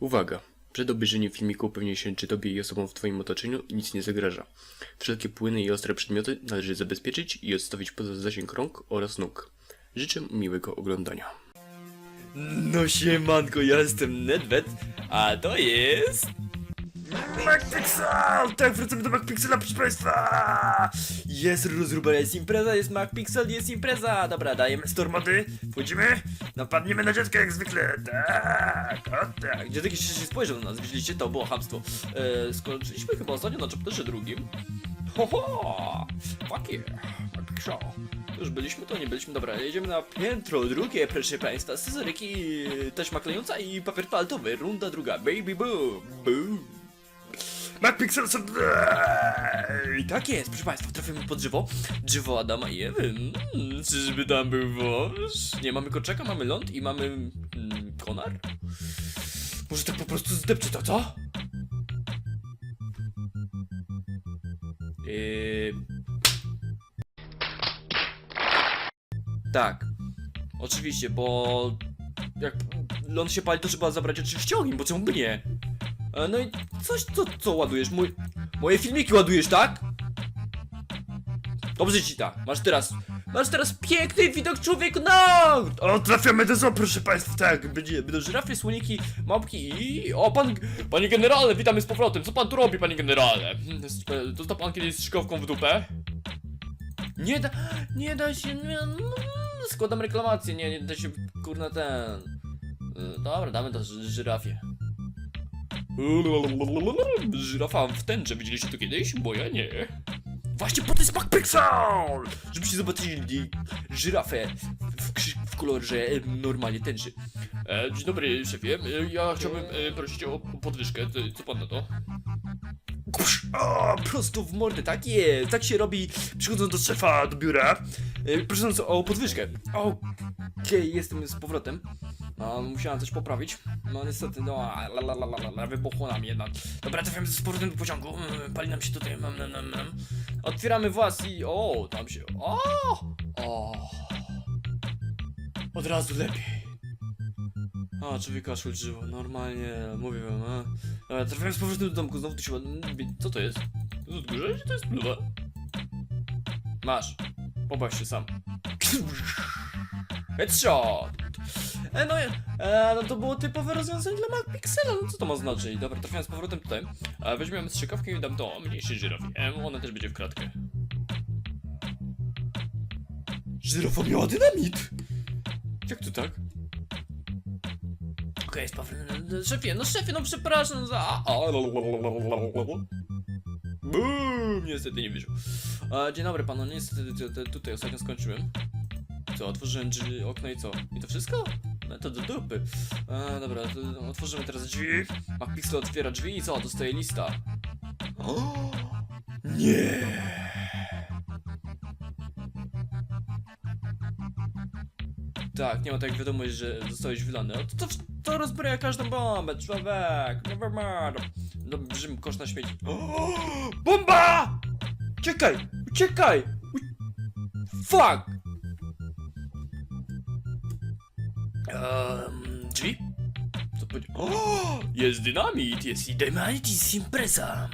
Uwaga! Przed obejrzeniem filmiku upewnij się, czy tobie i osobom w twoim otoczeniu nic nie zagraża. Wszelkie płyny i ostre przedmioty należy zabezpieczyć i odstawić poza zasięg rąk oraz nóg. Życzę miłego oglądania. No siemanko, ja jestem Nedved, a to jest... MacPixel! Tak, wracamy do MacPixela, proszę państwa! Jest rozruba, jest impreza, jest MacPixel, jest impreza! Dobra, dajemy stormody, wchodzimy, napadniemy na dziadka jak zwykle, tak, o tak. Dziadek jeszcze się spojrzał na nas, widzieliście, to było chamstwo. E, skończyliśmy chyba ostatnio na chapterze drugim. Ho ho! Fuck yeah! MacPixel. Już byliśmy, to nie byliśmy. Dobra, jedziemy na piętro drugie, proszę państwa. Scyzoryki, taśma klejąca i papier toaletowy. Runda druga. Baby boom. Boom. MacPixel są... I tak jest, proszę państwa, trafimy pod drzewo. Drzewo Adama i Ewy. Mm, czyżby tam był wąż? Nie, mamy kurczaka, mamy ląd i mamy... Mm, konar? Może tak po prostu zdepczy to, co? Yy... Tak. Oczywiście, bo jak ląd się pali, to trzeba zabrać oczywiście ogień, bo czemu by nie? E, No i coś, co, co ładujesz? Mój, moje filmiki ładujesz, tak? Dobrze ci tak. Masz teraz, masz teraz piękny widok człowieku, no! O, trafiamy do zoo, proszę państwa, tak. Będzie, będą żyrafy, słoniki, małpki i... O, pan, panie generale, witamy z powrotem. Co pan tu robi, panie generale? Dostał pan kiedyś strzykawką w dupę? Nie da, nie da się, nie, no, składam reklamację, nie, nie da się, kurna ten. Y, Dobra, damy to ży- żyrafie. Żyrafa w tęczy, widzieliście to kiedyś? Bo ja nie. Właśnie po to jest MacPixel! Żebyście zobaczyli żyrafę w, w kolorze e, normalnie tęczy. E, dzień dobry, szefie. E, ja chciałbym e, prosić o podwyżkę. Co- Co pan na to? Kusz, o, prosto w mordę, tak jest, tak się robi przychodząc do szefa do biura, e, prosząc o podwyżkę. Okej, jestem z powrotem. A, musiałem coś poprawić. No niestety, no, a, wybuchło nam jedna. Dobra, trafiamy z powrotem do pociągu. Mm, Pali nam się tutaj. Mm, mm. Otwieramy włas i o, tam się. O! O! Od razu lepiej. A, człowieka aż użyło, normalnie, mówię wam, a. Dobra, trafiłem z powrotem do domku, znowu tu się. Co to jest? To jest czy to jest pluwa? Masz. Pobaw się sam. Headshot! E, no, e, no to było typowe rozwiązanie dla MacPixela, no co to ma znaczyć? Dobra, trafiłem z powrotem tutaj. E, weźmiemy strzykawkę i dam to mniejszej żyrafie. E, ona też będzie w kratkę. Żyrafa miała dynamit! Jak to tak? Okej, jest powrót. No, Szefie, no szefie, no przepraszam za... Boom! Niestety nie wyszło. E, dzień dobry panu, niestety tutaj ostatnio skończyłem. Co, otworzyłem drzwi, okno i co? I to wszystko? No to do dupy. E, dobra, to otworzymy teraz drzwi. MacPixel otwiera drzwi i co? Dostaje lista. O, nie! Tak, nie ma tak wiadomość, że zostałeś wylany. O, To, to, to rozbraja każdą bombę, człowiek! Never mind. No, brzym kosz na śmieci. O, bomba! Uciekaj! Uciekaj! U- Fuck! Um, drzwi? Co powiedział? O, jest dynamit, jest i dynamit, jest impreza.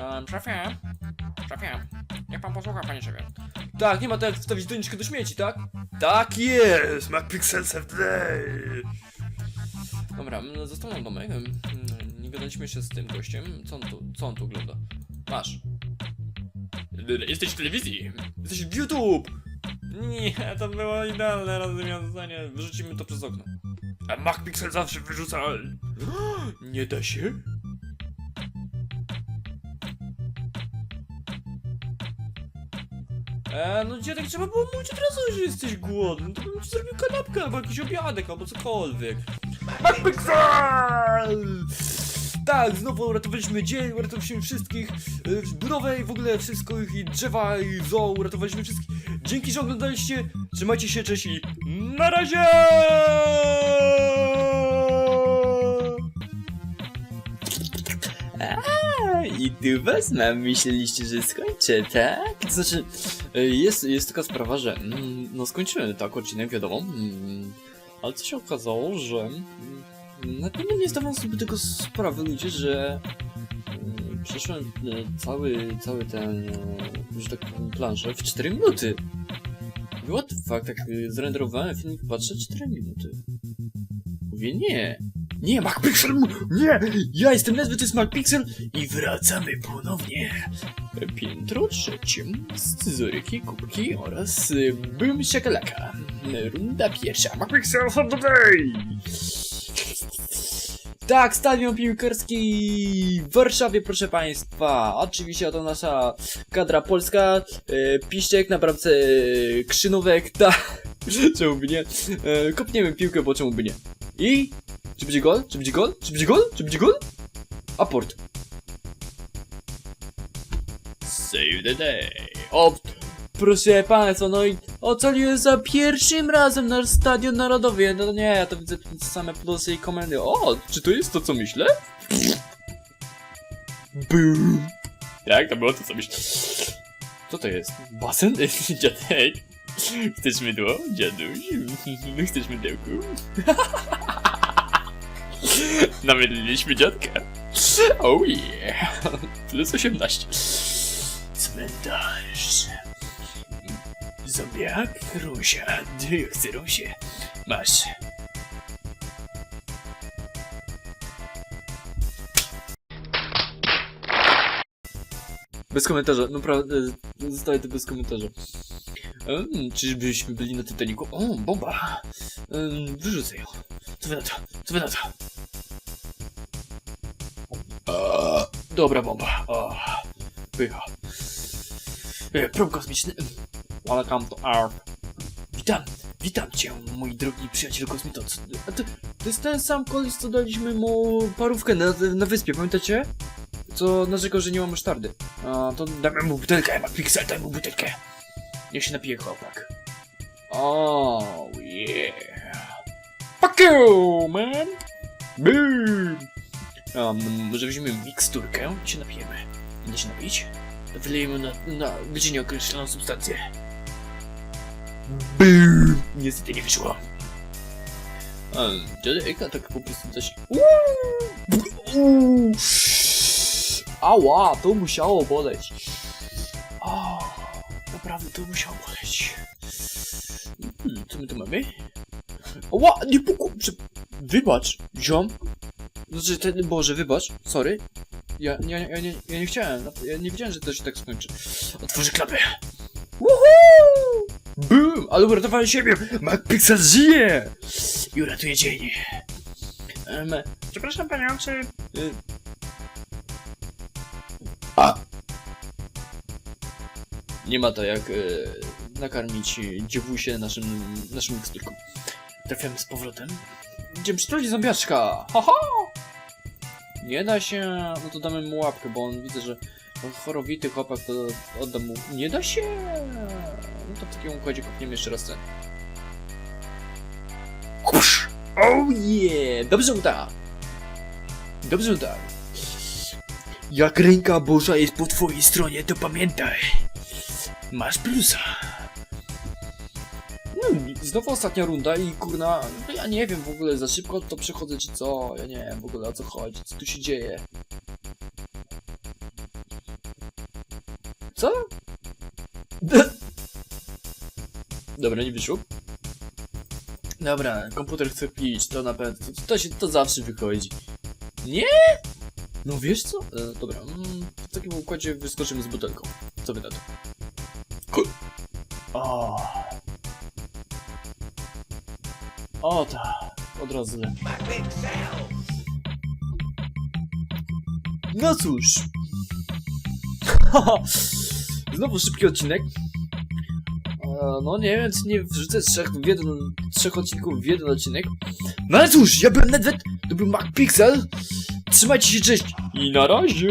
Um, szefie, szefie, niech pan posłucha, panie szefie. Tak, nie ma tak jak wstawić doniczkę do śmieci, tak? Tak jest, MacPixel Save Day. Dobra, mm, został nam domek. mm, Nie gadaliśmy jeszcze z tym gościem. Co on tu, co on tu ogląda? Masz. Jesteś w telewizji. Jesteś w YouTube. Nie, to było idealne rozwiązanie. Wyrzucimy to przez okno. A MacPixel zawsze wyrzuca... Nie da się? E, no dziadek, trzeba było mówić od razu, że jesteś głodny. To bym ci zrobił kanapkę, albo jakiś obiadek, albo cokolwiek. MacPixel! Tak, znowu uratowaliśmy dzień, uratowaliśmy wszystkich, e, budowę i w ogóle wszystko, i drzewa, i zoo, uratowaliśmy wszystkich. Dzięki, że oglądaliście, trzymajcie się, cześć i na razie! A, I tu was myśleliście, że skończę, tak? To znaczy, e, jest, jest taka sprawa, że mm, no skończyłem tak odcinek, wiadomo, mm, ale co się okazało, że mm, Na pewno nie zdawam sobie tego sprawy, ludzie, że e, przeszłem e, cały, cały ten, e, że tak powiem, planszę w 4 minuty. What the fuck, tak e, zrenderowałem filmik, patrzę, 4 minuty. Mówię, nie. Nie, MacPixel, nie! Ja jestem Nezwy, to jest MacPixel i wracamy ponownie. Piętro trzecie, scyzoryki, kubki oraz bym szakalaka. Runda pierwsza, MacPixel for the day! Tak, stadion piłkarski w Warszawie, proszę Państwa. Oczywiście to nasza kadra polska. E, Piszczek na bramce e, Krzynówek, tak. Czemu by nie? E, kopniemy piłkę, bo czemu by nie? I... Czy będzie gol? Czy będzie gol? Czy będzie gol? Czy będzie gol? Aport. Save the day. O, proszę Państwa, no i ocaliłem za pierwszym razem nasz stadion narodowy. No nie, ja to widzę same plusy i komendy. O, czy to jest to, co myślę? Boom. Tak, to było to, co myślę. Co to jest? Basen? Dziadek? Chcesz mydło? Dziaduś? Chcesz mydełku? Namydliliśmy dziadka. Oh yeah. Plus 18. Cmentarz. Zombiak, Rusia, chcę Rusię. Masz. Bez komentarza, naprawdę, zostaje to bez komentarza. Um, czyżbyśmy byli na Titanicu? O, bomba! Um, wyrzucę ją. Co wy na to? Co wy na to? Dobra bomba. O, pycha. E, kosmiczny. Welcome to Earth. Witam, witam cię, mój drogi przyjaciel kosmito. To, to jest ten sam koleś, co daliśmy mu parówkę na, na wyspie, pamiętacie? Co narzekał, że nie ma musztardy. A, to damy mu butelkę, ma pixel, daj mu butelkę. Niech się napije chłopak. Oh, yeah. Fuck you, man! Boom! Um, może weźmiemy miksturkę i się napijemy. Da się napić? Wylejemy na, na będzie nieokreśloną substancję. Niestety nie wyszło. A tak po prostu coś... Ała, to musiało boleć. O, naprawdę to musiało boleć. Hmm, co my tu mamy? Ła, nie puku... Wybacz, ziom. Znaczy, ten, Boże, wybacz, sorry. Ja, ja, ja, nie, ja nie chciałem, ja nie wiedziałem, że to się tak skończy. Otworzę klapę. Woohoo! Boom! Ale uratowałem siebie! MacPixel żyje! I uratuje dzień. Um, przepraszam panią, czy... Y... A! Nie ma to jak y, nakarmić dziewusie naszym, naszym miksturką. Trafiamy z powrotem. Idziemy przytulić zombiaczka! Haha! Nie da się, no to damy mu łapkę, bo on widzę, że chorowity chłopak, to oddam mu. Nie da się! No to w takim układzie kopniemy jeszcze raz ten. Kusz! Oh yeah! Dobrze uda! Dobrze uda! Jak ręka Boża jest po twojej stronie, to pamiętaj! Masz plusa! No, znowu ostatnia runda i kurna, no ja nie wiem w ogóle, za szybko to przechodzę czy co, ja nie wiem w ogóle o co chodzi, co tu się dzieje. Dobra, nie wyszło. Dobra, komputer chce pić, to na pewno, to, to, się, to zawsze wychodzi. Nie? No wiesz co? E, dobra, mm, w takim układzie wyskoczymy z butelką. Co wy na to? O. O tak, od razu. No cóż. Znowu szybki odcinek. E, No nie wiem, czy nie wrzucę trzech, w jeden, trzech odcinków w jeden odcinek. No ale cóż, ja byłem Nedwet, to był MacPixel. Trzymajcie się, cześć i na razie.